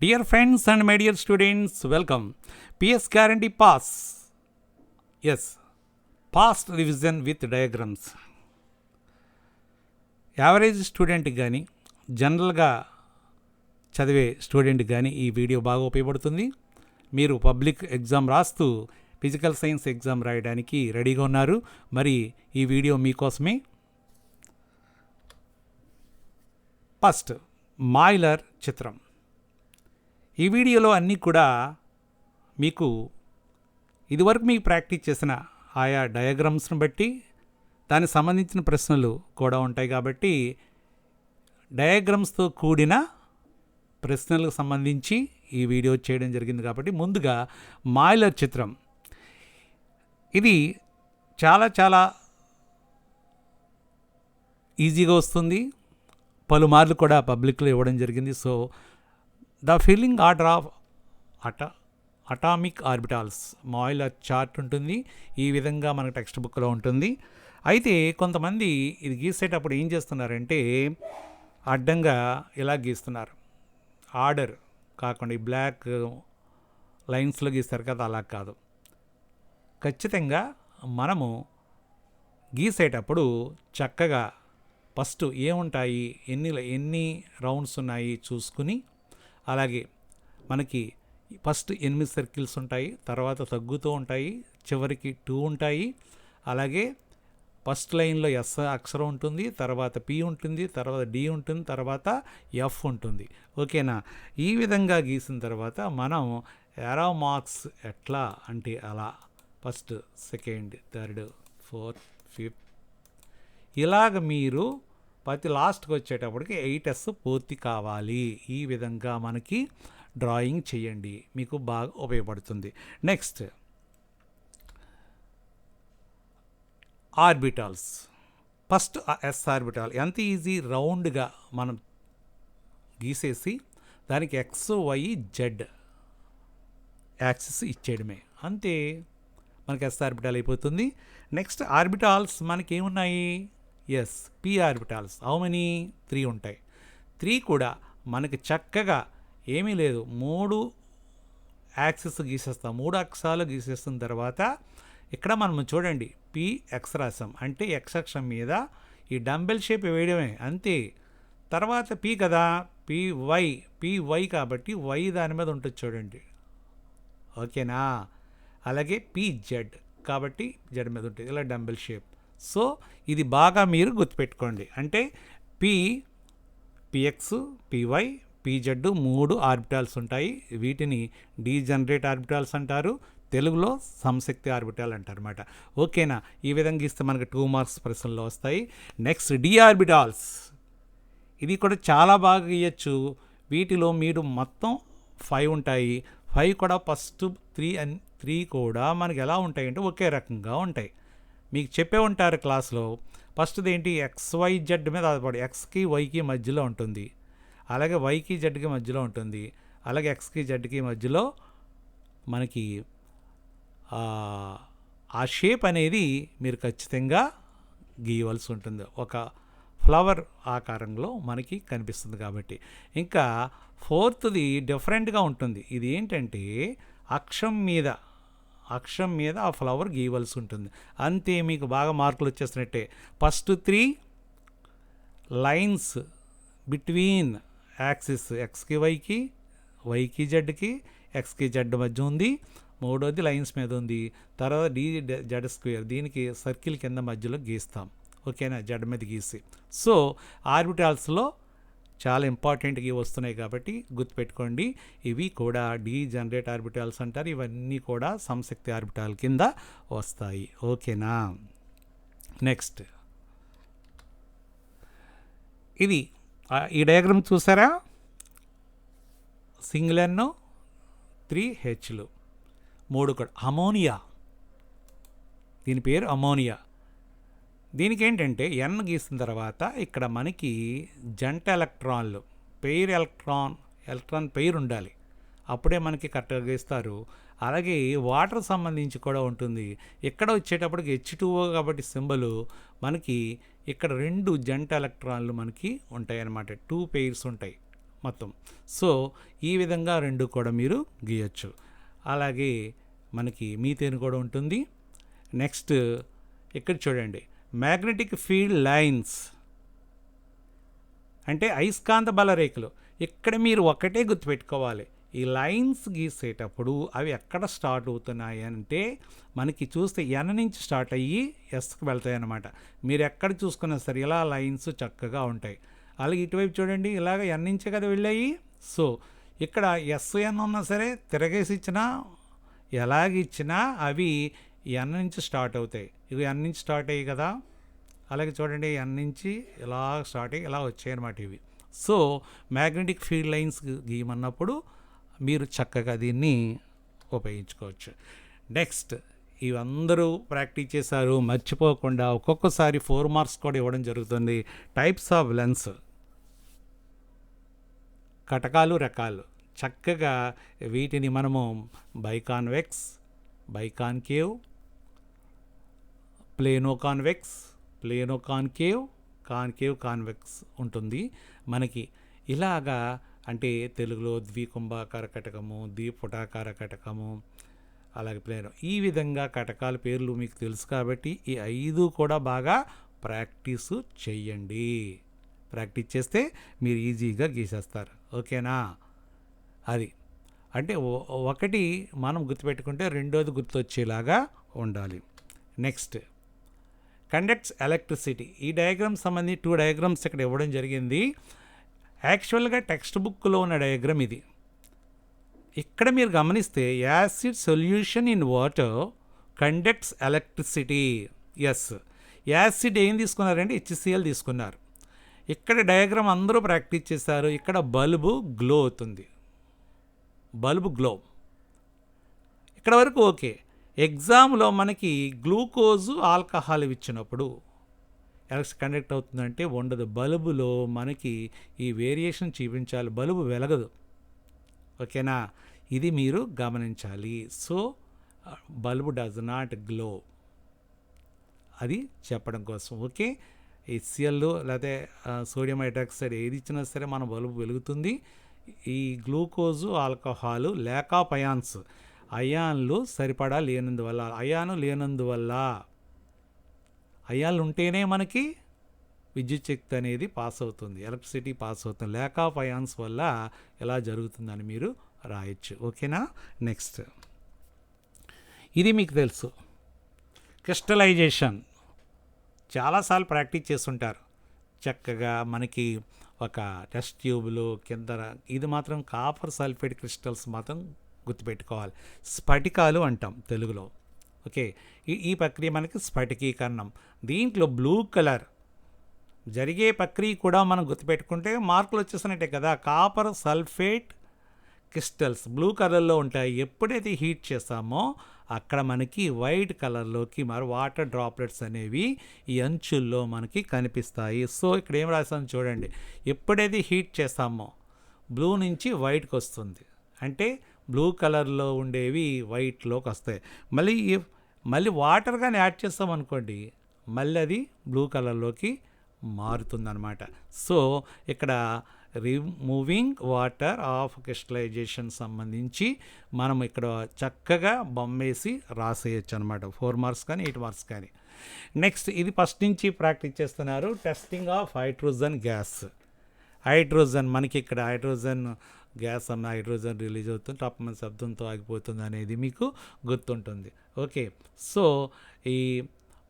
Dear friends and my dear students welcome welcome. PS pass S past revision with with average స్టూడెంట్కి కానీ జనరల్గా చదివే student కానీ ఈ వీడియో బాగా ఉపయోగపడుతుంది మీరు పబ్లిక్ ఎగ్జామ్ రాస్తూ ఫిజికల్ సైన్స్ ఎగ్జామ్ రాయడానికి రెడీగా ఉన్నారు మరి ఈ వీడియో మీకోసమే ఫస్ట్ మాయిలర్ చిత్రం ఈ వీడియోలో అన్నీ కూడా మీకు ఇదివరకు మీకు ప్రాక్టీస్ చేసిన ఆయా డయాగ్రామ్స్ను బట్టి దానికి సంబంధించిన ప్రశ్నలు కూడా ఉంటాయి కాబట్టి డయాగ్రామ్స్తో కూడిన ప్రశ్నలకు సంబంధించి ఈ వీడియో చేయడం జరిగింది కాబట్టి ముందుగా మాయిలర్ చిత్రం. ఇది చాలా చాలా ఈజీగా వస్తుంది. పలుమార్లు కూడా పబ్లిక్లో ఇవ్వడం జరిగింది. So the filling order of అట అటామిక్ ఆర్బిటాల్స్ మాయిలర్ చార్ట్ ఉంటుంది. ఈ విధంగా మనకు టెక్స్ట్ బుక్లో ఉంటుంది. అయితే కొంతమంది ఇది గీసేటప్పుడు ఏం చేస్తున్నారంటే అడ్డంగా ఇలా గీస్తున్నారు. ఆర్డర్ కాకుండా ఈ బ్లాక్ లైన్స్లో గీస్తారు కదా అలా కాదు. ఖచ్చితంగా మనము గీసేటప్పుడు చక్కగా ఫస్ట్ ఏముంటాయి? ఎన్ని ఎన్ని రౌండ్స్ ఉన్నాయి? చూసుకుని అలాగే మనకి ఫస్ట్ ఎనిమిది సర్కిల్స్ ఉంటాయి తర్వాత తగ్గుతూ ఉంటాయి చివరికి టూ ఉంటాయి. అలాగే ఫస్ట్ లైన్లో ఎస్ అక్షరం ఉంటుంది తర్వాత పి ఉంటుంది తర్వాత డి ఉంటుంది తర్వాత ఎఫ్ ఉంటుంది. ఓకేనా? ఈ విధంగా గీసిన తర్వాత మనం ఎరా మార్క్స్ ఎట్లా అంటే అలా. First second third fourth fifth ఇలాగ మీరు ప్రతి లాస్ట్కి వచ్చేటప్పటికి ఎయిట్ ఎస్ పూర్తి కావాలి. ఈ విధంగా మనకి డ్రాయింగ్ చేయండి. మీకు బాగా ఉపయోగపడుతుంది. Next. Orbitals. First S orbital. ఎంత ఈజీ రౌండ్గా మనం గీసేసి దానికి ఎక్స్ వై జెడ్ యాక్సిస్ ఇచ్చేయడమే. అంతే. మనకి ఎస్ ఆర్బిటాల్ అయిపోతుంది. నెక్స్ట్ ఆర్బిటాల్స్ మనకి ఏమున్నాయి S P orbitals how many three ఉంటాయి. త్రీ కూడా మనకి చక్కగా ఏమీ లేదు. మూడు యాక్సెస్ గీసేస్తాం. మూడు అక్షరాలు గీసేస్తున్న తర్వాత ఇక్కడ మనం చూడండి. పి ఎక్స్ అంటే ఎక్స్ అక్షం మీద ఈ డంబెల్ షేప్ వేయడమే. అంతే. తర్వాత పి కదా? పి వై పి వై కాబట్టి వై దాని మీద ఉంటుంది చూడండి. ఓకేనా? అలాగే పి జెడ్ కాబట్టి జెడ్ మీద ఉంటుంది. ఇలా డంబెల్ షేప్ సో ఇది బాగా మీరు గుర్తుపెట్టుకోండి. అంటే పి పిఎక్స్ పివై పీజెడ్ మూడు ఆర్బిటాల్స్ ఉంటాయి. వీటిని డీజనరేట్ ఆర్బిటాల్స్ అంటారు. తెలుగులో సంశక్తి ఆర్బిటాల్ అంటారనమాట ఓకేనా? ఈ విధంగా ఇస్తే మనకు టూ మార్క్స్ ప్రశ్నలు వస్తాయి. నెక్స్ట్ డి ఆర్బిటాల్స్ ఇది కూడా చాలా బాగా గీయచ్చు. వీటిలో మీరు మొత్తం ఫైవ్ ఉంటాయి. ఫైవ్ కూడా ఫస్ట్ త్రీ అన్ త్రీ కూడా మనకి ఎలా ఉంటాయి అంటే ఒకే రకంగా ఉంటాయి. మీకు చెప్పే ఉంటారు క్లాస్లో ఫస్ట్ది ఏంటి? ఎక్స్ వై జెడ్ మీద ఆధారపడి ఎక్స్కి వైకి మధ్యలో ఉంటుంది. అలాగే వైకి జెడ్కి మధ్యలో ఉంటుంది. అలాగే ఎక్స్కి జెడ్కి మధ్యలో మనకి ఆ షేప్ అనేది మీరు ఖచ్చితంగా గీయవలసి ఉంటుంది. ఒక ఫ్లవర్ ఆకారంలో మనకి కనిపిస్తుంది కాబట్టి. ఇంకా ఫోర్త్ది డిఫరెంట్గా ఉంటుంది. ఇది ఏంటంటే అక్షం మీద అక్షం మీద ఆ ఫ్లవర్ గీయవలసి ఉంటుంది. అంతే మీకు బాగా మార్కులు వచ్చేసినట్టే. First three lines between axis ఎక్స్కి వైకి వైకి జెడ్కి ఎక్స్కి జెడ్ మధ్య ఉంది. మూడోది లైన్స్ మీద ఉంది. తర్వాత డి జెడ్ స్క్వేర్ దీనికి సర్కిల్ కింద మధ్యలో గీస్తాం. ఓకేనా? జెడ్ మీద గీసి. సో ఆర్బిటాల్స్లో చాలా ఇంపార్టెంట్గా వస్తున్నాయి కాబట్టి గుర్తుపెట్టుకోండి. ఇవి కూడా డీ జనరేట్ ఆర్బిటాల్స్ అంటారు. ఇవన్నీ కూడా సంశక్తి ఆర్బిటాల్ కింద వస్తాయి. ఓకేనా? నెక్స్ట్. ఇది ఈ డయాగ్రామ్ చూసారా? సింగిల్ ఎన్ త్రీ హెచ్లు. మూడు కూడా. అమోనియా. దీని పేరు అమోనియా. దీనికి ఏంటంటే ఎన్ గీసిన తర్వాత ఇక్కడ మనకి జంట ఎలక్ట్రాన్లు పెయిర్ ఎలక్ట్రాన్ ఎలక్ట్రాన్ పెయిర్ ఉండాలి. అప్పుడే మనకి కరెక్ట్గా గీస్తారు. అలాగే వాటర్ సంబంధించి కూడా ఉంటుంది. ఇక్కడ వచ్చేటప్పటికి హెచ్ టూఓ కాబట్టి సింబల్ మనకి ఇక్కడ రెండు జంట ఎలక్ట్రాన్లు మనకి ఉంటాయి అన్నమాట టూ పెయిర్స్ ఉంటాయి మొత్తం. సో ఈ విధంగా రెండు కూడా మీరు గీయచ్చు. అలాగే మనకి మీథేన్ కూడా ఉంటుంది. నెక్స్ట్ ఇక్కడ చూడండి. Magnetic field lines. అంటే అయస్కాంత బలరేఖలు. ఇక్కడ మీరు ఒకటే గుర్తుపెట్టుకోవాలి. ఈ లైన్స్ గీసేటప్పుడు అవి ఎక్కడ స్టార్ట్ అవుతున్నాయి అంటే మనకి చూస్తే ఎన నుంచి స్టార్ట్ అయ్యి ఎస్కి వెళ్తాయి అన్నమాట మీరు ఎక్కడ చూసుకున్నా సరే ఇలా లైన్స్ చక్కగా ఉంటాయి. అలాగే ఇటువైపు చూడండి ఇలాగ ఎన్ నుంచే కదా వెళ్ళాయి. సో ఇక్కడ ఎస్ ఎన్ ఉన్నా సరే తిరగేసి ఇచ్చినా ఎలాగిచ్చినా అవి ఈ అన్న నుంచి స్టార్ట్ అవుతాయి. ఇవి అన్న నుంచి స్టార్ట్ అయ్యి కదా? అలాగే చూడండి అన్న నుంచి ఇలా స్టార్ట్ అయ్యి ఇలా వచ్చాయన్నమాట ఇవి. సో మ్యాగ్నెటిక్ ఫీల్డ్ లైన్స్ గీయమన్నప్పుడు మీరు చక్కగా దీన్ని ఉపయోగించుకోవచ్చు. నెక్స్ట్ ఇవందరూ ప్రాక్టీస్ చేశారు మర్చిపోకుండా ఒక్కొక్కసారి ఫోర్ మార్క్స్ కూడా ఇవ్వడం జరుగుతుంది. Types of lens. కటకాలు రకాలు. చక్కగా వీటిని మనము biconvex biconcave plano convex plano concave concave convex ఉంటుంది. మనకి ఇలాగా అంటే తెలుగులో ద్వికుంభాకార కటకము ద్విపుటాకార కటకము అలాగే ప్లేనో. ఈ విధంగా కటకాల పేర్లు మీకు తెలుసు కాబట్టి ఈ ఐదు కూడా బాగా ప్రాక్టీసు చెయ్యండి. ప్రాక్టీస్ చేస్తే మీరు ఈజీగా గీసేస్తారు. ఓకేనా? అది. అంటే ఒ- ఒకటి మనం గుర్తుపెట్టుకుంటే రెండోది గుర్తొచ్చేలాగా ఉండాలి. నెక్స్ట్. కండక్ట్స్ ఎలక్ట్రిసిటీ ఈ డయాగ్రామ్ సంబంధించి టూ డయాగ్రామ్స్ ఇక్కడ ఇవ్వడం జరిగింది. యాక్చువల్గా టెక్స్ట్ బుక్లో ఉన్న డయాగ్రామ్ ఇది. ఇక్కడ మీరు గమనిస్తే acid solution in water conducts electricity yes acid ఏం తీసుకున్నారంటే హెచ్సిఎల్ తీసుకున్నారు. ఇక్కడ డయాగ్రామ్ అందరూ ప్రాక్టీస్ చేశారు. ఇక్కడ బల్బు గ్లో అవుతుంది. బల్బు గ్లో ఇక్కడ వరకు ఓకే. ఎగ్జామ్లో మనకి గ్లూకోజు ఆల్కహాల్ ఇచ్చినప్పుడు ఎలక్ట్రిక్ కండక్ట్ అవుతుందంటే ఉండదు. బల్బులో మనకి ఈ వేరియేషన్ చూపించాలి. బల్బు వెలగదు. ఓకేనా? ఇది మీరు గమనించాలి. So bulb does not glow అది చెప్పడం కోసం. ఓకే? హెచ్సిఎల్ లేకపోతే సోడియం హైడ్రాక్సైడ్ ఏది ఇచ్చినా సరే మన బల్బు వెలుగుతుంది. ఈ గ్లూకోజు ఆల్కహాలు లేక పయాన్స్ అయాన్లు సరిపడా లేనందువల్ల. అయాను లేనందువల్ల అయాన్లు ఉంటేనే మనకి విద్యుత్ శక్తి అనేది పాస్ అవుతుంది ఎలక్ట్రిసిటీ పాస్ అవుతుంది లేక ఆఫ్ అయాన్స్ వల్ల ఎలా జరుగుతుందని మీరు రాయొచ్చు. ఓకేనా? నెక్స్ట్ ఇది మీకు తెలుసు. క్రిస్టలైజేషన్. చాలాసార్లు ప్రాక్టీస్ చేస్తుంటారు. చక్కగా మనకి ఒక టెస్ట్ ట్యూబ్లో కింద ఇది మాత్రం కాపర్ సల్ఫేట్ క్రిస్టల్స్ మాత్రం గుర్తుపెట్టుకోవాలి. స్ఫటికాలు అంటాం తెలుగులో. ఓకే? ఈ ఈ ప్రక్రియ మనకి స్ఫటికీకరణం. దీంట్లో బ్లూ కలర్ జరిగే ప్రక్రియ కూడా మనం గుర్తుపెట్టుకుంటే మార్కులు వచ్చేసినట్టే కదా. కాపర్ సల్ఫేట్ క్రిస్టల్స్ బ్లూ కలర్లో ఉంటాయి. ఎప్పుడైతే హీట్ చేస్తామో అక్కడ మనకి వైట్ కలర్లోకి మరి వాటర్ డ్రాప్లెట్స్ అనేవి ఈ అంచుల్లో మనకి కనిపిస్తాయి. సో ఇక్కడ ఏం రాసాను చూడండి. ఎప్పుడైతే హీట్ చేస్తామో బ్లూ నుంచి వైట్కి వస్తుంది. అంటే బ్లూ కలర్లో ఉండేవి వైట్లోకి వస్తాయి. మళ్ళీ మళ్ళీ వాటర్ కానీ యాడ్ చేస్తాం అనుకోండి మళ్ళీ అది బ్లూ కలర్లోకి మారుతుందన్నమాట. సో ఇక్కడ రిమూవింగ్ వాటర్ ఆఫ్ క్రిస్టలైజేషన్ సంబంధించి మనం ఇక్కడ చక్కగా బొమ్మేసి రాసేయచ్చు అనమాట ఫోర్ మార్క్స్ కానీ ఎయిట్ మార్క్స్ కానీ. నెక్స్ట్ ఇది ఫస్ట్ నుంచి ప్రాక్టీస్ చేస్తున్నారు testing of hydrogen gas. Hydrogen మనకి ఇక్కడ హైడ్రోజన్ గ్యాస్ అన్న హైడ్రోజన్ రిలీజ్ అవుతుంది టప్ మన శబ్దంతో ఆగిపోతుంది అనేది మీకు గుర్తుంటుంది. ఓకే. సో ఈ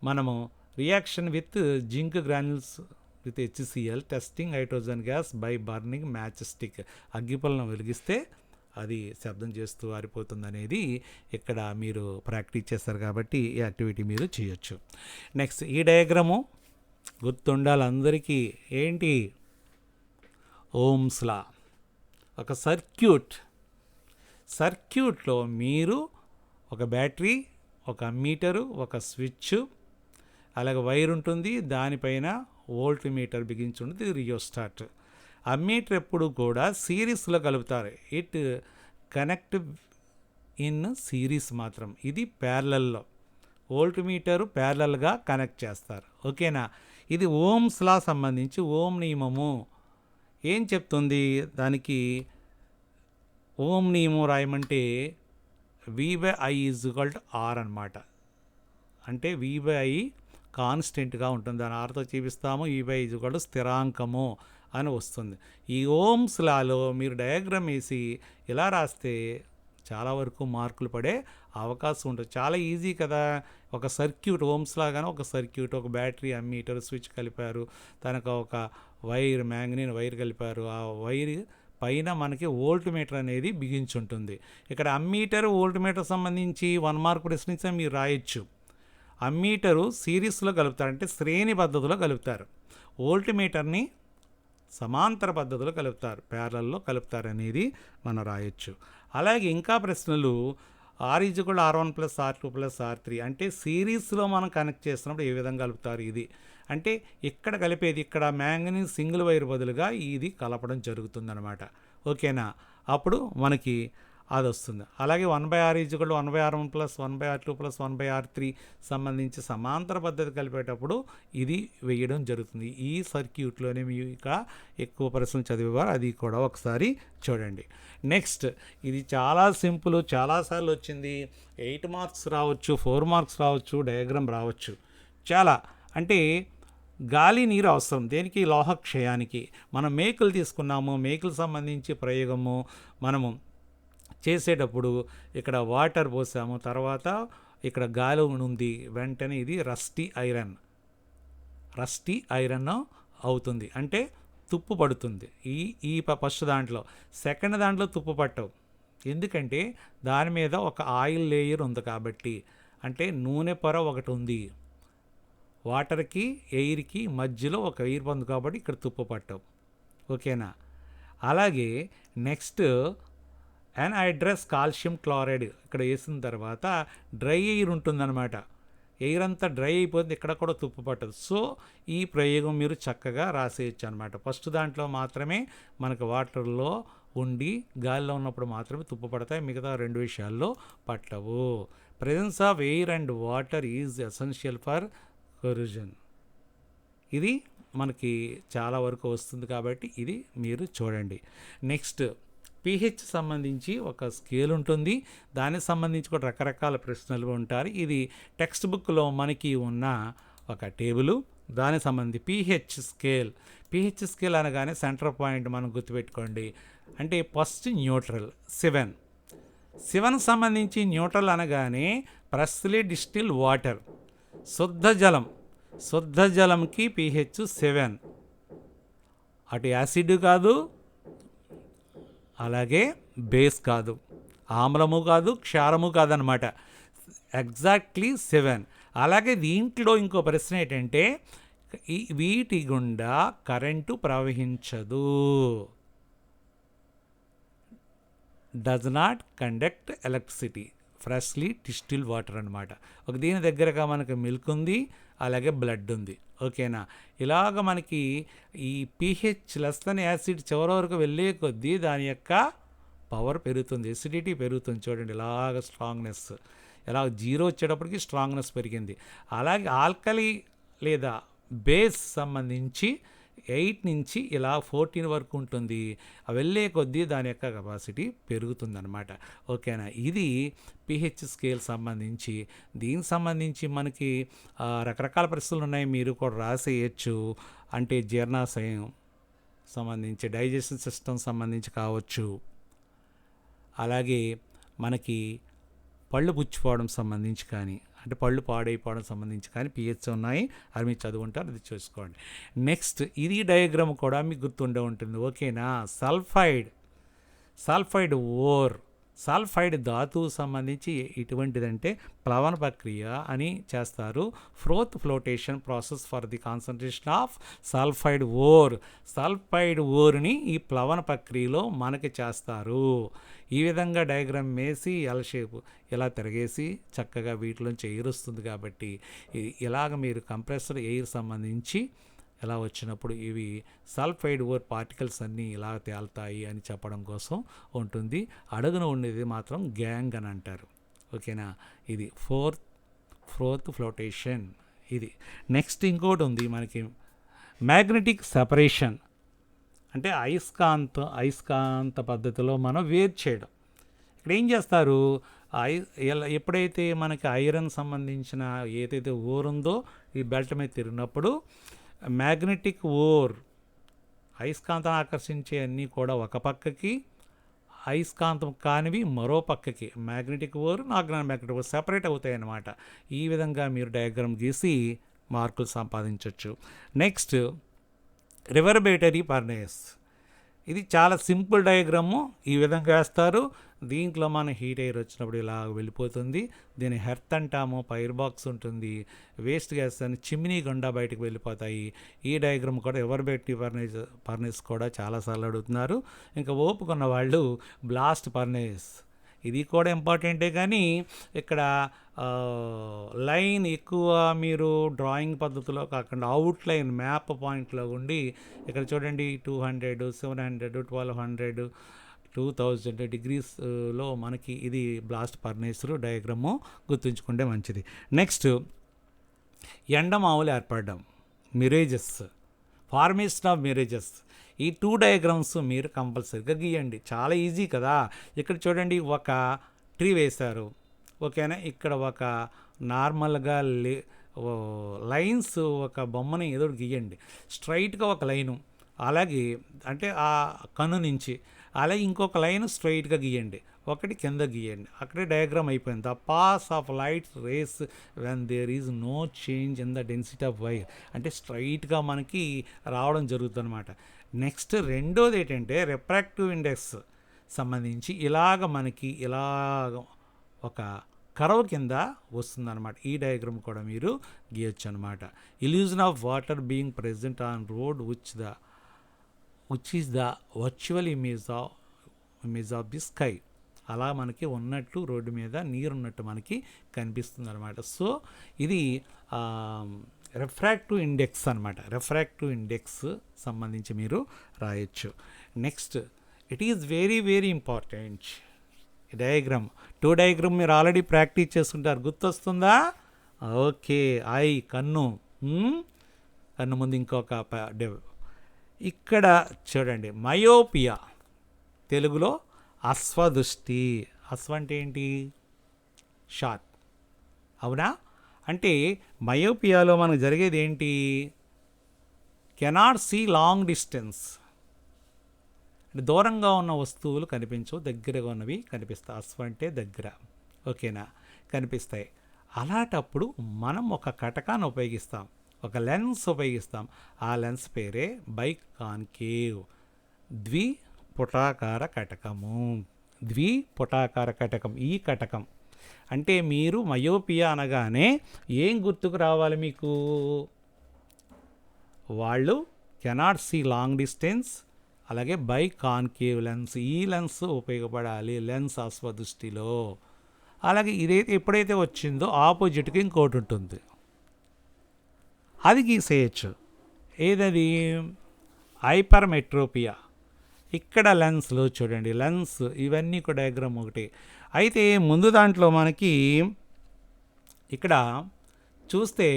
మనము reaction with zinc granules with HCl testing hydrogen gas by burning match stick. అగ్గిపొలను వెలిగిస్తే అది శబ్దం చేస్తూ ఆరిపోతుంది అనేది ఇక్కడ మీరు ప్రాక్టీస్ చేస్తారు కాబట్టి ఈ యాక్టివిటీ మీరు చేయొచ్చు. నెక్స్ట్ ఈ డయాగ్రాము గుర్తుండాలి అందరికీ. ఏంటి? ఓమ్స్లా ఒక సర్క్యూట్. సర్క్యూట్లో మీరు ఒక బ్యాటరీ ఒక మీటరు ఒక స్విచ్ అలాగే వైర్ ఉంటుంది. దానిపైన వోల్ట్ మీటర్ బిగించి ఉంటుంది రియోస్టార్ట్. ఆ మీటర్ ఎప్పుడు కూడా సిరీస్లో కలుపుతారు. ఇట్ కనెక్ట్ ఇన్ సిరీస్ మాత్రం. ఇది ప్యారలల్లో. వోల్ట్ మీటరు ప్యారలల్గా కనెక్ట్ చేస్తారు. ఓకేనా? ఇది ఓమ్స్లా సంబంధించి ఓం నియమము. ఏం చెప్తుంది? దానికి ఓం నియమం రాయమంటే V by I is equal R అనమాట అంటే వి బై ఐ కాన్స్టెంట్గా ఉంటుంది. దాని ఆర్తో చూపిస్తాము. ఈ బై ఈజ్ ఈక్వల్ స్థిరాంకము అని వస్తుంది. ఈ ఓమ్స్ లాలో మీరు డయాగ్రామ్ వేసి ఇలా రాస్తే చాలా వరకు మార్కులు పడే అవకాశం ఉంటుంది. చాలా ఈజీ కదా. ఒక సర్క్యూట్ ఓమ్స్ లాగానే ఒక సర్క్యూట్ ఒక బ్యాటరీ అమ్మీటర్ స్విచ్ కలిపారు. తనకు ఒక వైర్ మ్యాంగనీన్ వైర్ కలిపారు. ఆ వైర్ పైన మనకి వోల్ట్ మీటర్ అనేది బిగించుంటుంది. ఇక్కడ అమ్మీటర్ వోల్ట్ మీటర్ సంబంధించి వన్ మార్క్ ప్రశ్న ఇస్తే మీరు రాయొచ్చు. అమ్మీటరు సిరీస్లో కలుపుతారు అంటే శ్రేణి పద్ధతిలో కలుపుతారు. వోల్ట్ మీటర్ని సమాంతర పద్ధతిలో కలుపుతారు ప్యారల్లో కలుపుతారు అనేది మనం రాయొచ్చు. అలాగే ఇంకా ప్రశ్నలు ఆర్ ఈజ్ కూడా R one plus R two plus R three అంటే సిరీస్లో మనం కనెక్ట్ చేస్తున్నప్పుడు ఏ విధంగా కలుపుతారు ఇది? అంటే ఇక్కడ కలిపేది ఇక్కడ మ్యాంగనీస్ సింగిల్ వైర్ బదులుగా ఇది కలపడం జరుగుతుందనమాట ఓకేనా? అప్పుడు మనకి అది వస్తుంది అలాగే వన్ బై ఆర్ ఈజ్ కూడా one by R one plus one by R two plus one by R three సంబంధించి సమాంతర పద్ధతి కలిపేటప్పుడు ఇది వేయడం జరుగుతుంది. ఈ సర్క్యూట్లోనే మీ ఇక ఎక్కువ ప్రశ్నలు చదివేవారు అది కూడా ఒకసారి చూడండి. నెక్స్ట్ ఇది చాలా సింపుల్ చాలాసార్లు వచ్చింది. ఎయిట్ మార్క్స్ రావచ్చు ఫోర్ మార్క్స్ రావచ్చు డయాగ్రామ్ రావచ్చు. చాలా. అంటే గాలి నీరు అవసరం. దేనికి? లోహక్షయానికి. మనం మేకులు తీసుకున్నాము. మేకులు సంబంధించి ప్రయోగము మనము చేసేటప్పుడు ఇక్కడ వాటర్ పోసాము. తర్వాత ఇక్కడ గాలి ఉంది. వెంటనే ఇది రస్టీ ఐరన్. రస్టీ ఐరన్ అవుతుంది. అంటే తుప్పు పడుతుంది. ఈ ఈ ఫస్ట్ దాంట్లో. సెకండ్ దాంట్లో తుప్పు పట్టవు. ఎందుకంటే దాని మీద ఒక ఆయిల్ లేయర్ ఉంది కాబట్టి. అంటే నూనె పొర ఒకటి ఉంది. వాటర్కి ఎయిర్కి మధ్యలో ఒక ఎయిర్ పొంది కాబట్టి ఇక్కడ తుప్పు పట్టవు. ఓకేనా? అలాగే నెక్స్ట్ అన్హైడ్రస్ కాల్షియం క్లోరైడ్ ఇక్కడ వేసిన తర్వాత డ్రై ఎయిర్ ఉంటుందన్నమాట. ఎయిర్ అంతా డ్రై అయిపోతుంది ఇక్కడ కూడా తుప్పు పట్టదు. సో ఈ ప్రయోగం మీరు చక్కగా రాసేయచ్చు అనమాట ఫస్ట్ దాంట్లో మాత్రమే మనకు వాటర్లో ఉండి గాలిలో ఉన్నప్పుడు మాత్రమే తుప్పు పడతాయి మిగతా రెండు విషయాల్లో పట్టవు. Presence of air and water is essential for corrosion. ఇది మనకి చాలా వరకు వస్తుంది కాబట్టి ఇది మీరు చూడండి. నెక్స్ట్ పిహెచ్ సంబంధించి ఒక స్కేల్ ఉంటుంది. దానికి సంబంధించి కూడా రకరకాల ప్రశ్నలు ఉంటారు. ఇది టెక్స్ట్ బుక్లో మనకి ఉన్న ఒక టేబుల్. దానికి సంబంధించి పిహెచ్ స్కేల్. పిహెచ్ స్కేల్ అనగానే సెంటర్ పాయింట్ మనం గుర్తుపెట్టుకోండి. అంటే ఫస్ట్ న్యూట్రల్ సెవెన్. సెవెన్ సంబంధించి న్యూట్రల్ అనగానే ప్రస్లీ డిస్టిల్ వాటర్. శుద్ధ జలం. శుద్ధ జలంకి పిహెచ్ సెవెన్. అటు యాసిడ్ కాదు అలాగే బేస్ కాదు. ఆమ్లము కాదు క్షారము కాదనమాట ఎగ్జాక్ట్లీ సెవెన్ అలాగే దీంట్లో ఇంకో ప్రశ్న ఏంటంటే వీటి గుండా కరెంటు ప్రవహించదు. Does not conduct electricity freshly distil water అనమాట ఒక దీని దగ్గరగా మనకు మిల్క్ ఉంది అలాగే బ్లడ్ ఉంది. ఓకేనా? ఇలాగ మనకి ఈ పీహెచ్ లెస్ దెన్ యాసిడ్ చివరి వరకు వెళ్ళే కొద్దీ దాని యొక్క పవర్ పెరుగుతుంది. ఎసిడిటీ పెరుగుతుంది చూడండి. ఇలాగ స్ట్రాంగ్నెస్ ఇలా జీరో వచ్చేటప్పటికి స్ట్రాంగ్నెస్ పెరిగింది. అలాగే ఆల్కలి లేదా బేస్ సంబంధించి ఎయిట్ నుంచి ఇలా ఫోర్టీన్ వరకు ఉంటుంది. ఆ వెళ్ళే కొద్దీ దాని యొక్క కెపాసిటీ పెరుగుతుందన్నమాట. ఓకేనా? ఇది పిహెచ్ స్కేల్ సంబంధించి. దీనికి సంబంధించి మనకి రకరకాల ప్రశ్నలు ఉన్నాయి. మీరు కూడా రాసేయచ్చు. అంటే జీర్ణాశయం సంబంధించి డైజెషన్ సిస్టమ్ సంబంధించి కావచ్చు. అలాగే మనకి పళ్ళు పుచ్చిపోవడం సంబంధించి కానీ అంటే పళ్ళు పాడైపోవడం సంబంధించి కానీ పిహెచ్ ఉన్నాయి. అది మీరు చదువుంటారు అది చూసుకోండి. నెక్స్ట్ ఇది డయాగ్రామ్ కూడా మీకు గుర్తుండే ఉంటుంది. ఓకేనా? Sulphide sulphide ore. సల్ఫైడ్ ధాతువు సంబంధించి ఇటువంటిదంటే ప్లవన ప్రక్రియ అని చేస్తారు. Froth flotation process for the concentration of sulphide ore sulphide ఓర్ని ఈ ప్లవన ప్రక్రియలో మనకి చేస్తారు. ఈ విధంగా డయాగ్రామ్ వేసి ఎల్ షేప్ ఇలా తిరగేసి చక్కగా వీటిలోంచి ఎయిర్ వస్తుంది కాబట్టి ఇలాగ మీరు కంప్రెసర్ ఎయిర్ సంబంధించి ఎలా వచ్చినప్పుడు ఇవి సల్ఫైడ్ ఓర్ పార్టికల్స్ అన్నీ ఇలా తేలుతాయి అని చెప్పడం కోసం ఉంటుంది. అడుగున ఉండేది మాత్రం గ్యాంగ్ అని అంటారు. ఓకేనా? ఇది ఫోర్త్ ఫోర్త్ ఫ్లోటేషన్ ఇది. నెక్స్ట్ ఇంకోటి ఉంది మనకి. మ్యాగ్నెటిక్ సెపరేషన్ అంటే అయస్కాంత అయస్కాంత పద్ధతిలో మనం వేరు చేయడం. ఇక్కడ ఏం చేస్తారు? ఐ ఎప్పుడైతే మనకి ఐరన్ సంబంధించిన ఏదైతే ఊరుందో ఉందో ఈ బెల్ట్ మీద తిరిగినప్పుడు మ్యాగ్నెటిక్ ఓర్ అయస్కాంతం ఆకర్షించే అన్నీ కూడా ఒక పక్కకి అయస్కాంతం కానివి మరో పక్కకి. మ్యాగ్నెటిక్ ఓర్ నాగ్నాన్ మ్యాగ్నెటిక్ ఓర్ సెపరేట్ అవుతాయి అన్నమాట ఈ విధంగా మీరు డయాగ్రామ్ గీసి మార్కులు సంపాదించవచ్చు నెక్స్ట్ రివర్బేటరీ పర్నేస్. ఇది చాలా సింపుల్ డయాగ్రాము. ఈ విధంగా వేస్తారు. దీంట్లో మన హీట్ ఎయిర్ వచ్చినప్పుడు ఇలా వెళ్ళిపోతుంది. దీని హెర్త్ అంటాము పైర్ బాక్స్ ఉంటుంది. వేస్ట్ గ్యాస్ అని చిమ్నీ గుండా బయటకు వెళ్ళిపోతాయి. ఈ డయాగ్రామ్ కూడా ఎవరు పెట్టి ఫర్నేస్ ఫర్నేస్ కూడా చాలాసార్లు అడుగుతున్నారు. ఇంకా ఓపుకున్న వాళ్ళు బ్లాస్ట్ ఫర్నేస్ ఇది కూడా ఇంపార్టెంటే కానీ ఇక్కడ లైన్ ఎక్కువ మీరు డ్రాయింగ్ పద్ధతిలో కాకుండా అవుట్ లైన్ మ్యాప్ పాయింట్లో ఉండి ఇక్కడ చూడండి two hundred seven hundred twelve hundred two thousand డిగ్రీస్లో మనకి ఇది బ్లాస్ట్ పర్నేసరు డయాగ్రాము గుర్తుంచుకుంటే మంచిది. నెక్స్ట్ ఎండమావులు ఏర్పడడం మిరేజెస్ ఫార్మేషన్ ఆఫ్ మిరేజెస్ ఈ టూ డయాగ్రామ్స్ మీరు కంపల్సరీగా గీయండి. చాలా ఈజీ కదా. ఇక్కడ చూడండి ఒక ట్రీ వేశారు. ఓకేనా? ఇక్కడ ఒక నార్మల్గా లే లైన్స్ ఒక బొమ్మని ఏదో ఒకటి గీయండి. స్ట్రైట్గా ఒక లైను. అలాగే అంటే ఆ కన్ను నుంచి. అలాగే ఇంకొక లైన్ స్ట్రైట్గా గీయండి. ఒకటి కింద గీయండి. అక్కడే డయాగ్రామ్ అయిపోయింది. The path of light rays when there is no change in the density of air అంటే స్ట్రైట్గా మనకి రావడం జరుగుతుంది అనమాట నెక్స్ట్ రెండోది ఏంటంటే రిఫ్రాక్టివ్ ఇండెక్స్ సంబంధించి ఇలాగ మనకి ఇలాగ ఒక కరవ కింద వస్తుందన్నమాట. ఈ డయాగ్రామ్ కూడా మీరు గీయొచ్చు అనమాట illusion of water being present on road which the which is the virtual image of image of the sky అలా మనకి ఉన్నట్టు రోడ్డు మీద నీరు ఉన్నట్టు మనకి కనిపిస్తుంది అనమాట సో ఇది రిఫ్రాక్టివ్ ఇండెక్స్ అనమాట రిఫ్రాక్టివ్ ఇండెక్స్ సంబంధించి మీరు రాయొచ్చు. Next it is very very important diagram two diagram మీరు ఆల్రెడీ ప్రాక్టీస్ చేస్తుంటారు. గుర్తొస్తుందా? ఓకే ఐ కన్ను కన్ను ముందు ఇంకొక ఇక్కడ చూడండి మయోపియా తెలుగులో అశ్వదృష్టి. అశ్వ అంటే ఏంటి? షార్ట్ అవునా? అంటే మయోపియాలో మనకు జరిగేది ఏంటి? Cannot see long distance. అంటే దూరంగా ఉన్న వస్తువులు కనిపించవు దగ్గరగా ఉన్నవి కనిపిస్తాయి. అశ్వ అంటే దగ్గర ఓకేనా? కనిపిస్తాయి. అలాంటప్పుడు మనం ఒక కటకాన్ని ఉపయోగిస్తాం ఒక లెన్స్ ఉపయోగిస్తాం. ఆ లెన్స్ పేరే బైక్ కాన్కేవ్ ద్వి పుటాకార కటకము. ద్వి పుటాకార కటకం ఈ కటకం. అంటే మీరు మయోపియా అనగానే ఏం గుర్తుకు రావాలి మీకు? వాళ్ళు కెనాట్ సీ లాంగ్ డిస్టెన్స్ అలాగే బై కాన్కేవ్ లెన్స్. ఈ లెన్స్ ఉపయోగపడాలి లెన్స్ అస్వదృష్టిలో అలాగే ఇదైతే ఎప్పుడైతే వచ్చిందో ఆపోజిట్కి ఇంకోటి ఉంటుంది. అది గీసేయచ్చు. ఏదది? హైపర్మెట్రోపియా. ఇక్కడ లెన్స్లో చూడండి లెన్స్ ఇవన్నీ కూడా డయాగ్రామ్ ఒకటి. అయితే ముందు దాంట్లో మనకి ఇక్కడ చూస్తే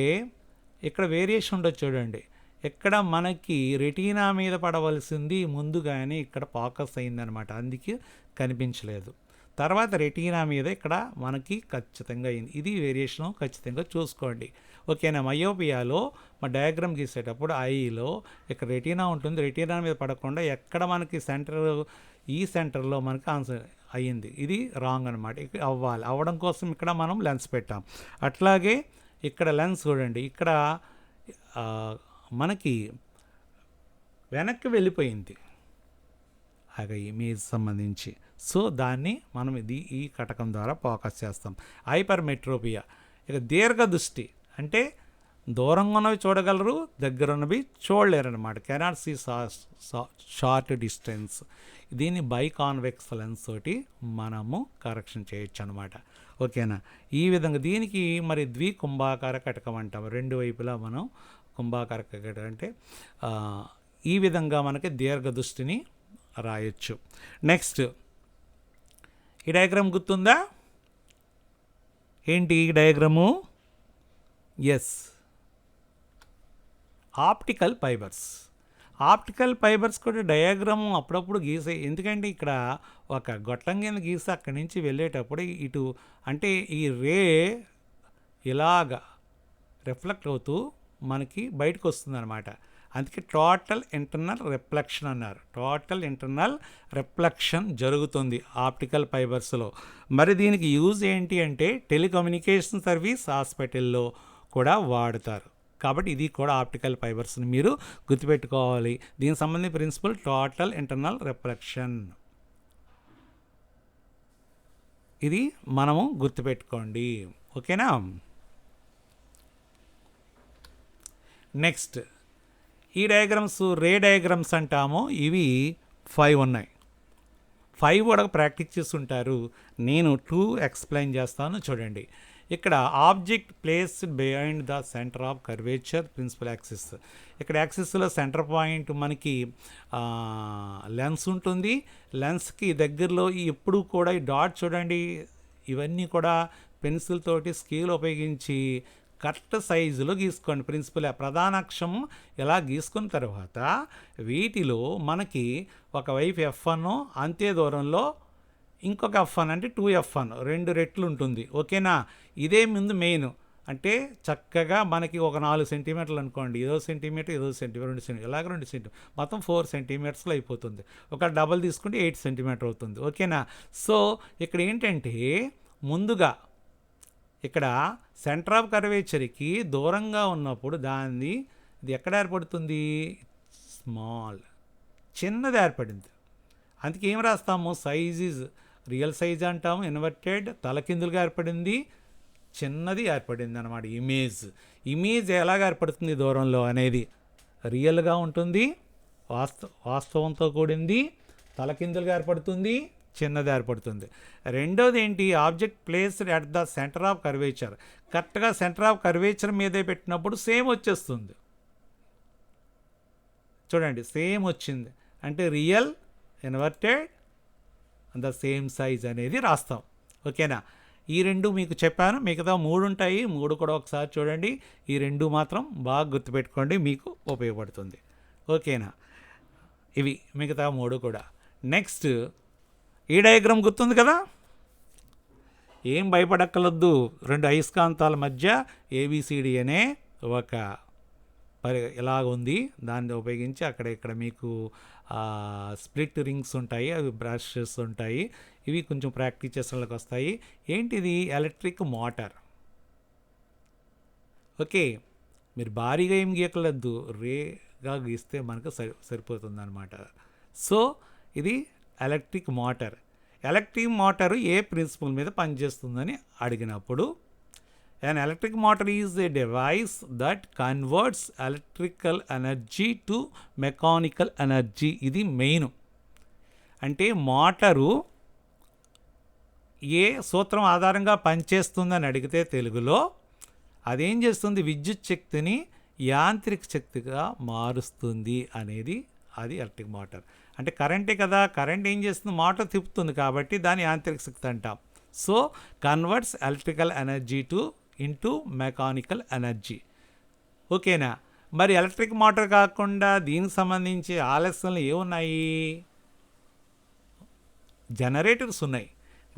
ఇక్కడ వేరియేషన్ ఉండొచ్చు చూడండి. ఇక్కడ మనకి రెటీనా మీద పడవలసింది ముందుగానే ఇక్కడ ఫోకస్ అయిందనమాట. అందుకే కనిపించలేదు. తర్వాత రెటీనా మీద ఇక్కడ మనకి ఖచ్చితంగా అయింది. ఇది వేరియేషన్ ఖచ్చితంగా చూసుకోండి. ఓకేనా? మయోపియాలో మా డయాగ్రామ్ గీసేటప్పుడు ఐలో ఇక్కడ రెటీనా ఉంటుంది. రెటీనా మీద పడకుండా ఎక్కడ మనకి సెంటర్ ఈ సెంటర్లో మనకి ఆన్సర్ అయ్యింది. ఇది రాంగ్ అనమాట అవ్వాలి. అవ్వడం కోసం ఇక్కడ మనం లెన్స్ పెట్టాం. అట్లాగే ఇక్కడ లెన్స్ చూడండి. ఇక్కడ మనకి వెనక్కి వెళ్ళిపోయింది. ఆ ఇమేజ్ సంబంధించి. సో దాన్ని మనం ఇది ఈ కటకం ద్వారా ఫోకస్ చేస్తాం. హైపర్ మెట్రోపియా ఇక దీర్ఘ దృష్టి అంటే దూరంగా ఉన్నవి చూడగలరు దగ్గర ఉన్నవి చూడలేరు అనమాట కెనాట్ సీ షార్ట్ డిస్టెన్స్. దీన్ని బై కాన్వెక్స్ లెన్స్ తోటి మనము కరెక్షన్ చేయొచ్చు అనమాట ఓకేనా? ఈ విధంగా దీనికి మరి ద్వి కుంభాకార కటకం అంటాం రెండు వైపులా మనం కుంభాకార కటకం అంటే ఈ విధంగా మనకి దీర్ఘ దృష్టిని రాయొచ్చు. నెక్స్ట్ ఈ డయాగ్రామ్ గుర్తుందా? ఏంటి ఈ diagram? Yes. Optical fibres. Optical fibres కూడా డయాగ్రామ్ అప్పుడప్పుడు గీసే ఎందుకంటే ఇక్కడ ఒక గొట్టం కింద గీసి అక్కడి నుంచి వెళ్ళేటప్పుడు ఇటు అంటే ఈ రే ఇలాగా రిఫ్లెక్ట్ అవుతూ మనకి బయటకు వస్తుంది అనమాట అందుకే టోటల్ ఇంటర్నల్ రిఫ్లెక్షన్ అన్నారు. టోటల్ ఇంటర్నల్ రిఫ్లెక్షన్ జరుగుతుంది ఆప్టికల్ ఫైబర్స్లో. మరి దీనికి యూజ్ ఏంటి అంటే టెలికమ్యూనికేషన్ సర్వీస్ హాస్పిటల్లో కూడా వాడతారు. కాబట్టి ఇది కూడా ఆప్టికల్ ఫైబర్స్ని మీరు గుర్తుపెట్టుకోవాలి. దీనికి సంబంధించిన ప్రిన్సిపల్ టోటల్ ఇంటర్నల్ రిఫ్లెక్షన్. ఇది మనము గుర్తుపెట్టుకోండి. ఓకేనా? నెక్స్ట్ ఈ డయాగ్రామ్స్ రే డయాగ్రామ్స్ అంటాము. ఇవి ఫైవ్ ఉన్నాయి. ఫైవ్ కూడా ప్రాక్టీస్ చేస్తుంటారు. నేను టూ ఎక్స్ప్లెయిన్ చేస్తాను. చూడండి. ఇక్కడ object place behind the centre of curvature principal axis. ఇక్కడ యాక్సిస్లో సెంటర్ పాయింట్ మనకి లెన్స్ ఉంటుంది. లెన్స్కి దగ్గరలో ఎప్పుడు కూడా ఈ డాట్ చూడండి ఇవన్నీ కూడా పెన్సిల్ తోటి స్కేల్ ఉపయోగించి కరెక్ట్ సైజులో గీసుకోండి. ప్రిన్సిపల్ ప్రధాన అక్షం ఇలా గీసుకున్న తర్వాత వీటిలో మనకి ఒకవైపు ఎఫ్ వన్ అంతే దూరంలో ఇంకొక ఎఫ్ వన్ అంటే టూ ఎఫ్ వన్ రెండు రెట్లు ఉంటుంది. ఓకేనా? ఇదే ముందు మెయిన్ అంటే చక్కగా మనకి ఒక నాలుగు సెంటీమీటర్లు అనుకోండి. ఏదో సెంటీమీటర్ ఏదో సెంటీమీటర్ రెండు సెంటీమీటర్ ఇలాగ రెండు సెంటీమీటర్ మొత్తం ఫోర్ సెంటీమీటర్స్లో అయిపోతుంది. ఒక డబల్ తీసుకుంటే ఎయిట్ సెంటీమీటర్ అవుతుంది. ఓకేనా? సో ఇక్కడ ఏంటంటే ముందుగా ఇక్కడ సెంటర్ ఆఫ్ కర్వేచర్కి దూరంగా ఉన్నప్పుడు దాన్ని ఇది ఎక్కడ ఏర్పడుతుంది? స్మాల్ చిన్నది ఏర్పడింది. అందుకే ఏం రాస్తాము? సైజ్ ఈజ్ రియల్ సైజ్ అంటాము ఇన్వర్టెడ్ తలకిందులుగా ఏర్పడింది చిన్నది ఏర్పడింది అనమాట ఇమేజ్. ఇమేజ్ ఎలాగ ఏర్పడుతుంది దూరంలో అనేది రియల్గా ఉంటుంది వాస్త వాస్తవంతో కూడింది తలకిందులుగా ఏర్పడుతుంది చిన్నది ఏర్పడుతుంది. రెండోది ఏంటి? Object placed at the centre of curvature. కరెక్ట్గా సెంటర్ ఆఫ్ కర్వేచర్ మీదే పెట్టినప్పుడు సేమ్ వచ్చేస్తుంది. చూడండి సేమ్ వచ్చింది. అంటే real inverted the same size అనేది రాస్తాం. ఓకేనా? ఈ రెండు మీకు చెప్పాను. మిగతా మూడు ఉంటాయి. మూడు కూడా ఒకసారి చూడండి. ఈ రెండు మాత్రం బాగా గుర్తుపెట్టుకోండి. మీకు ఉపయోగపడుతుంది. ఓకేనా? ఇవి మిగతా మూడు కూడా. నెక్స్ట్ ఈ డయాగ్రామ్ గుర్తుంది కదా? ఏం భయపడక్కలొద్దు. రెండు అయస్కాంతాల మధ్య ఏబిసిడి అనే ఒక పరి ఇలాగ ఉంది దాన్ని ఉపయోగించి అక్కడ ఇక్కడ మీకు స్ప్లిట్ రింగ్స్ ఉంటాయి అవి బ్రషెస్ ఉంటాయి ఇవి కొంచెం ప్రాక్టీస్ చేసేళ్ళకి వస్తాయి. ఏంటిది? ఎలక్ట్రిక్ మోటార్ ఓకే మీరు భారీగా ఏం గీయకలేదు రేగా గీస్తే మనకు సరి సరిపోతుంది అనమాట సో ఇది ఎలక్ట్రిక్ మోటార్ ఎలక్ట్రిక్ మోటారు ఏ ప్రిన్సిపల్ మీద పనిచేస్తుందని అడిగినప్పుడు an electric motor is a device that converts electrical energy to mechanical energy. ఇది మెయిన్ అంటే మోటారు ఏ సూత్రం ఆధారంగా పనిచేస్తుందని అడిగితే తెలుగులో అదేం చేస్తుంది? విద్యుత్ శక్తిని యాంత్రిక శక్తిగా మారుస్తుంది అనేది అది ఎలక్ట్రిక్ మోటార్ అంటే కరెంటే కదా కరెంట్ ఏం చేస్తుంది? మోటార్ తిప్పుతుంది కాబట్టి దాని యాంత్రిక శక్తి అంటాం. So converts electrical energy to into mechanical energy ఓకేనా? మరి ఎలక్ట్రిక్ మోటార్ కాకుండా దీనికి సంబంధించి ఆలస్యంలు ఏమున్నాయి? జనరేటర్స్ ఉన్నాయి.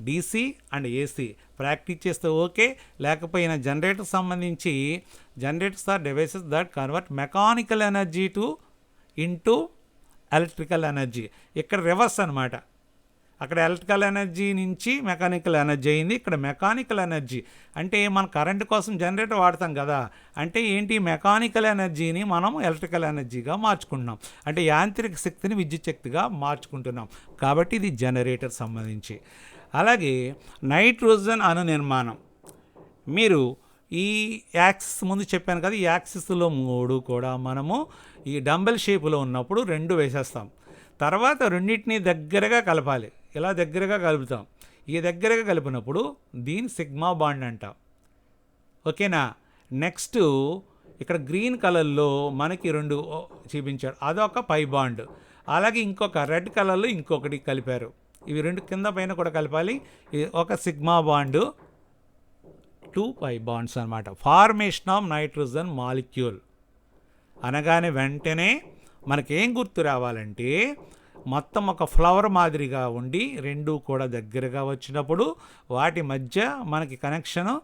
డీసీ అండ్ ఏసీ ప్రాక్టీస్ చేస్తే ఓకే. లేకపోయినా జనరేటర్ సంబంధించి generators are devices that convert mechanical energy to into electrical energy. ఇక్కడ రివర్స్ అనమాట అక్కడ ఎలక్ట్రికల్ ఎనర్జీ నుంచి మెకానికల్ ఎనర్జీ అయింది. ఇక్కడ మెకానికల్ ఎనర్జీ అంటే మన కరెంటు కోసం జనరేటర్ వాడతాం కదా. అంటే ఏంటి? మెకానికల్ ఎనర్జీని మనం ఎలక్ట్రికల్ ఎనర్జీగా మార్చుకుంటున్నాం. అంటే యాంత్రిక శక్తిని విద్యుత్ శక్తిగా మార్చుకుంటున్నాం. కాబట్టి ఇది జనరేటర్ సంబంధించి. అలాగే నైట్రోజన్ అణు నిర్మాణం. మీరు ఈ యాక్సిస్ ముందు చెప్పాను కదా ఈ యాక్సిస్లో మూడు కూడా మనము ఈ డంబెల్ షేపులో ఉన్నప్పుడు రెండు వేసేస్తాం. తర్వాత రెండింటిని దగ్గరగా కలపాలి. ఇలా దగ్గరగా కలుపుతాం? ఈ దగ్గరగా కలిపినప్పుడు దీని సిగ్మా బాండ్ అంట. ఓకేనా? నెక్స్ట్ ఇక్కడ గ్రీన్ కలర్లో మనకి రెండు ఓ- చూపించాడు. అదొక పై బాండ్. అలాగే ఇంకొక రెడ్ కలర్లో ఇంకొకటి కలిపారు. ఇవి రెండు కింద పైన కూడా కలపాలి. ఒక sigma bond two pi bonds అనమాట ఫార్మేషన్ ఆఫ్ నైట్రోజన్ మాలిక్యూల్. అనగానే వెంటనే మనకేం గుర్తు రావాలంటే మొత్తం ఒక ఫ్లవర్ మాదిరిగా ఉండి రెండు కూడా దగ్గరగా వచ్చినప్పుడు వాటి మధ్య మనకి కనెక్షను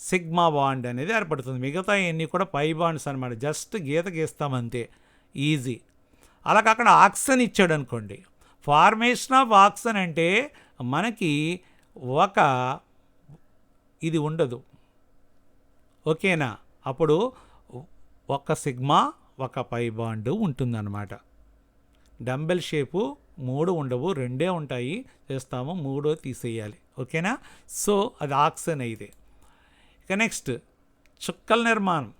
సిగ్మా బాండ్ అనేది ఏర్పడుతుంది. మిగతా అన్నీ కూడా పై బాండ్స్ అనమాట జస్ట్ గీత గీస్తామంతే ఈజీ అలా కాకుండా ఆక్సన్ ఇచ్చాడు అనుకోండి. ఫార్మేషన్ ఆఫ్ ఆక్సన్ అంటే మనకి ఒక ఇది ఉండదు. ఓకేనా? అప్పుడు ఒక సిగ్మా ఒక పై బాండ్ ఉంటుందన్నమాట. డంబెల్ షేపు మూడు ఉండవు రెండే ఉంటాయి. చేస్తాము మూడో తీసేయాలి. ఓకేనా? సో అది ఆక్సన్ అయితే. ఇక నెక్స్ట్ చుక్కల నిర్మాణం.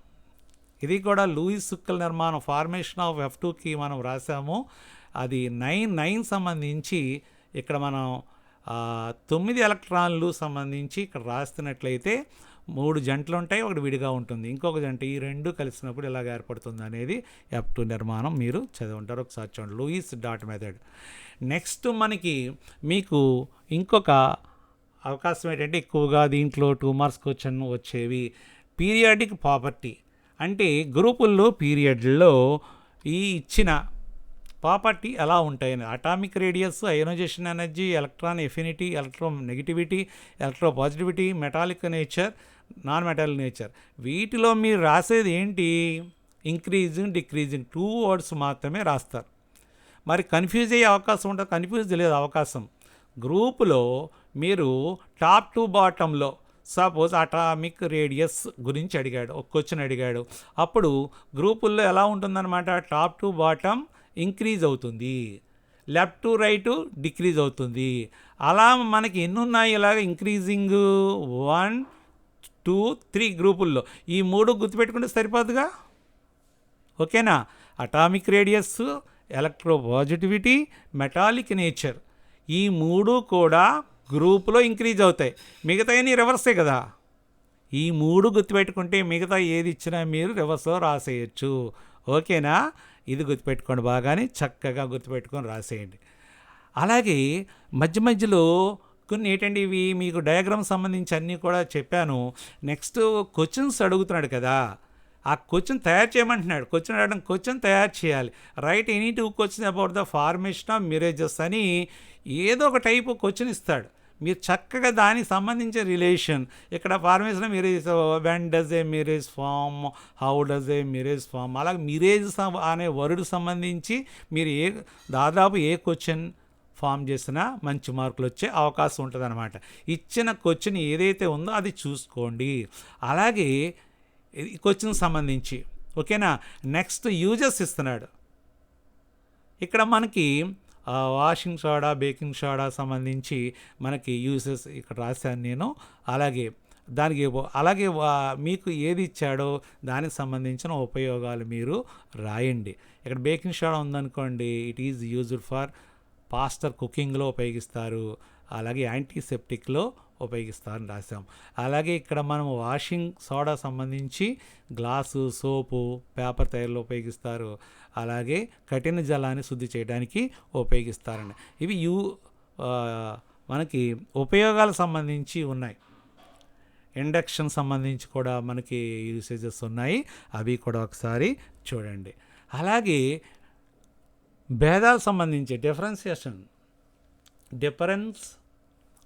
ఇది కూడా లూయిస్ చుక్కల నిర్మాణం. ఫార్మేషన్ ఆఫ్ ఎఫ్ టూకి మనం రాసాము. అది నైన్ నైన్ సంబంధించి ఇక్కడ మనం తొమ్మిది ఎలక్ట్రాన్లు సంబంధించి ఇక్కడ రాస్తున్నట్లయితే మూడు జంటలు ఉంటాయి ఒకటి విడిగా ఉంటుంది. ఇంకొక జంట ఈ రెండు కలిసినప్పుడు ఎలాగ ఏర్పడుతుంది అనేది ఎఫ్ టూ నిర్మాణం మీరు చదివి ఒకసారి చూడండి. Louis dot method. నెక్స్ట్ మనకి మీకు ఇంకొక అవకాశం ఏంటంటే ఎక్కువగా దీంట్లో టూ మార్క్స్ క్వశ్చన్ వచ్చేవి. Periodic property. అంటే గ్రూపుల్లో పీరియడ్లో ఈ ఇచ్చిన ప్రాపర్టీ ఎలా ఉంటాయని. Atomic radius ionization energy electron affinity electronegativity electropositivity metallic nature non metal nature వీటిలో మీరు రాసేది ఏంటి? ఇంక్రీజింగ్ డిక్రీజింగ్ టూ వర్డ్స్ మాత్రమే రాస్తారు. మరి కన్ఫ్యూజ్ అయ్యే అవకాశం ఉంటుంది కన్ఫ్యూజ్ లేదు అవకాశం. గ్రూపులో మీరు టాప్ టు బాటంలో సపోజ్ అటామిక్ రేడియస్ గురించి అడిగాడు ఒక క్వశ్చన్ అడిగాడు. అప్పుడు గ్రూపుల్లో ఎలా ఉంటుందన్నమాట? టాప్ టు బాటమ్ ఇంక్రీజ్ అవుతుంది. లెఫ్ట్ టు రైట్ డిక్రీజ్ అవుతుంది. అలా మనకి ఎన్ని ఉన్నాయి? ఇలాగ ఇంక్రీజింగ్ వన్ టూ త్రీ గ్రూపుల్లో. ఈ మూడు గుర్తుపెట్టుకుంటే సరిపోదుగా? ఓకేనా? Atomic radius electropositivity metallic nature. ఈ మూడు కూడా గ్రూపులో ఇంక్రీజ్ అవుతాయి. మిగతాయని రివర్సే కదా? ఈ మూడు గుర్తుపెట్టుకుంటే మిగతా ఏది ఇచ్చినా మీరు రివర్స్లో రాసేయచ్చు. ఓకేనా? ఇది గుర్తుపెట్టుకోండి బాగానే. చక్కగా గుర్తుపెట్టుకొని రాసేయండి. అలాగే మధ్య మధ్యలో కొన్ని ఏంటంటే ఇవి మీకు డయాగ్రామ్ సంబంధించి అన్నీ కూడా చెప్పాను. నెక్స్ట్ క్వశ్చన్స్ అడుగుతున్నాడు కదా ఆ క్వశ్చన్ తయారు చేయమంటున్నాడు. క్వశ్చన్ అడగడం క్వశ్చన్ తయారు చేయాలి. Write any two question about the formation of mirages అని ఏదో ఒక టైప్ క్వశ్చన్ ఇస్తాడు. మీరు చక్కగా దానికి సంబంధించిన రిలేషన్ ఇక్కడ formation mirage when does a mirage form how does a mirage form అలాగే మిరేజ్ అనే వర్డ్ సంబంధించి మీరు ఏ దాదాపు ఏ క్వశ్చన్ ఫామ్ చేసినా మంచి మార్కులు వచ్చే అవకాశం ఉంటుంది అనమాట ఇచ్చిన క్వశ్చన్ ఏదైతే ఉందో అది చూసుకోండి. అలాగే ఈ క్వశ్చన్ సంబంధించి ఓకేనా? నెక్స్ట్ యూజెస్ ఇస్తున్నాడు. ఇక్కడ మనకి వాషింగ్ సోడా బేకింగ్ సోడా సంబంధించి మనకి యూసెస్ ఇక్కడ రాశాను నేను. అలాగే దానికి అలాగే మీకు ఏది ఇచ్చాడో దానికి సంబంధించిన ఉపయోగాలు మీరు రాయండి. ఇక్కడ బేకింగ్ సోడా ఉందనుకోండి it is used for pastry కుకింగ్లో ఉపయోగిస్తారు. అలాగే యాంటీసెప్టిక్లో ఉపయోగిస్తారని రాసాం అలాగే ఇక్కడ మనం వాషింగ్ సోడా సంబంధించి గ్లాసు సోపు పేపర్ తయారులో ఉపయోగిస్తారు. అలాగే కఠిన జలాన్ని శుద్ధి చేయడానికి ఉపయోగిస్తారండి ఇవి యూ మనకి ఉపయోగాలకు సంబంధించి ఉన్నాయి. ఇండక్షన్ సంబంధించి కూడా మనకి యూసేజెస్ ఉన్నాయి. అవి కూడా ఒకసారి చూడండి. అలాగే భేదాలు సంబంధించి differentiation difference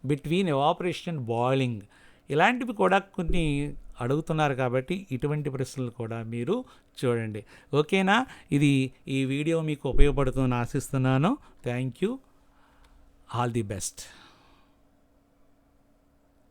between evaporation boiling ఇలాంటివి కూడా కొన్ని అడుగుతున్నారు కాబట్టి ఇటువంటి ప్రశ్నలు కూడా మీరు చూడండి. ఓకేనా? ఇది ఈ వీడియో మీకు ఉపయోగపడుతుందని ఆశిస్తున్నాను. Thank you all the best